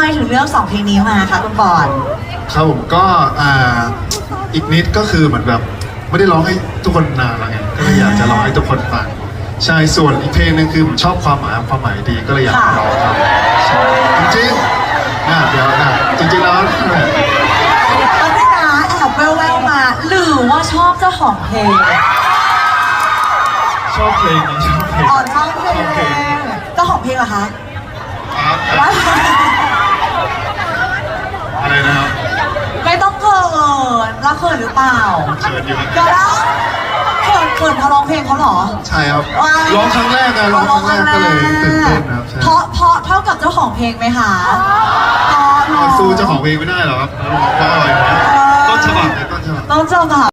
ไมถึงเลือกสองเพลงนี้มาคะคุณปอนครับผมก็อ่าอีกนิดก็คือเหมือนแบบไม่ได้ร้องให้ทุกคนนานแล้วไงก็เลยอยากจะร้องให้ทุกคนฟังใช่ส่วนอีกเพลงหนึงคือผมชอบความหมายความหมายดีก็เลยอยากร้องครับใช่จริงๆนะเดี๋ยวนะจริงๆแล้วตอนนี้นะแอบแววๆมา หรือว่าชอบเจ้าของเพลงชอบเพลงนี้ชอบเพลง อ๋อชอบเพลชอบเพลงงเจ้าของเพลงเหรอคะ เขินหรือเปล่าเขินอยู่เดี๋ยวนะเขินเขินราะร้องเพลงเขาเหรอ ใช่ครับร้องครั้งแรกนะร้องครั้งแรกก็เลยตื่นเต้นนครับเพราะเพราะเท่ากับเจ้าของเพลงไหมคะเพราะอะสู้เจ้าของเพลงไม่ได้หรอครับต้องอะไรนะต้นฉบับเลยต้องฉบับ ต้องเจ้าบ่า